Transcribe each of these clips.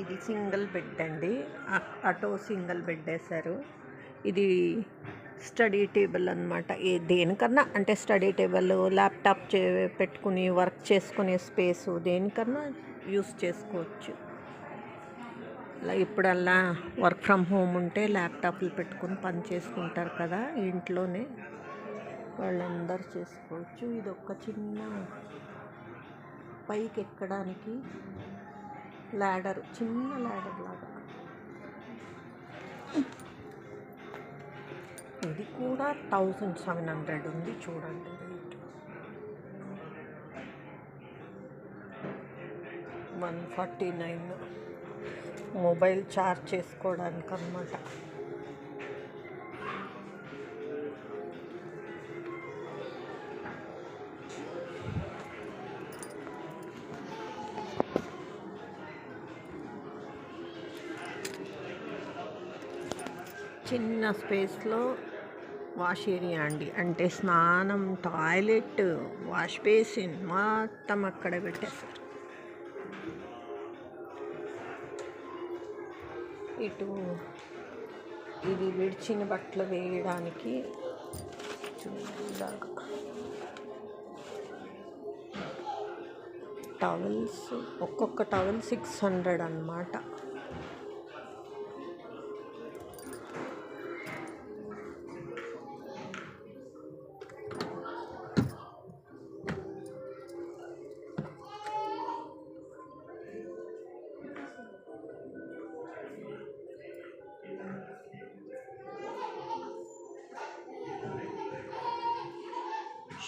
ఇది single bed అండి. అటో సింగిల్ బెడ్ వేశారు ఇది స్టడీ టేబుల్ అనమాట ఏ దేనికన్నా అంటే స్టడీ టేబుల్ ల్యాప్టాప్ చే పెట్టుకుని వర్క్ చేసుకునే స్పేస్ దేనికన్నా యూస్ చేసుకోవచ్చు. అలా ఇప్పుడల్లా వర్క్ ఫ్రమ్ హోమ్ ఉంటే ల్యాప్టాప్లు పెట్టుకుని పని చేసుకుంటారు కదా ఇంట్లోనే. వాళ్ళందరూ చేసుకోవచ్చు. ఇది ఒక చిన్న పైకి ఎక్కడానికి ల్యాడర్ చిన్న ల్యాడర్ లాగా. ఇది కూడా థౌజండ్ సెవెన్ హండ్రెడ్ ఉంది చూడండి rate. One forty nine. Mobile charge చేసుకోవడానికి అనమాట చిన్న స్పేస్లో వాష్ ఏరియా అండి. అంటే స్నానం టాయిలెట్ వాష్ బేసిన్ మొత్తం అక్కడ పెట్టేశారు ఇటు ఇది విడిచిన బట్టలు వేయడానికి చూడగా టవల్స్ ఒక్కొక్క టవల్ సిక్స్ హండ్రెడ్ అన్నమాట.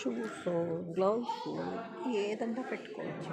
షూస్ గ్లౌస్ ఏదంతా పెట్టుకోవచ్చు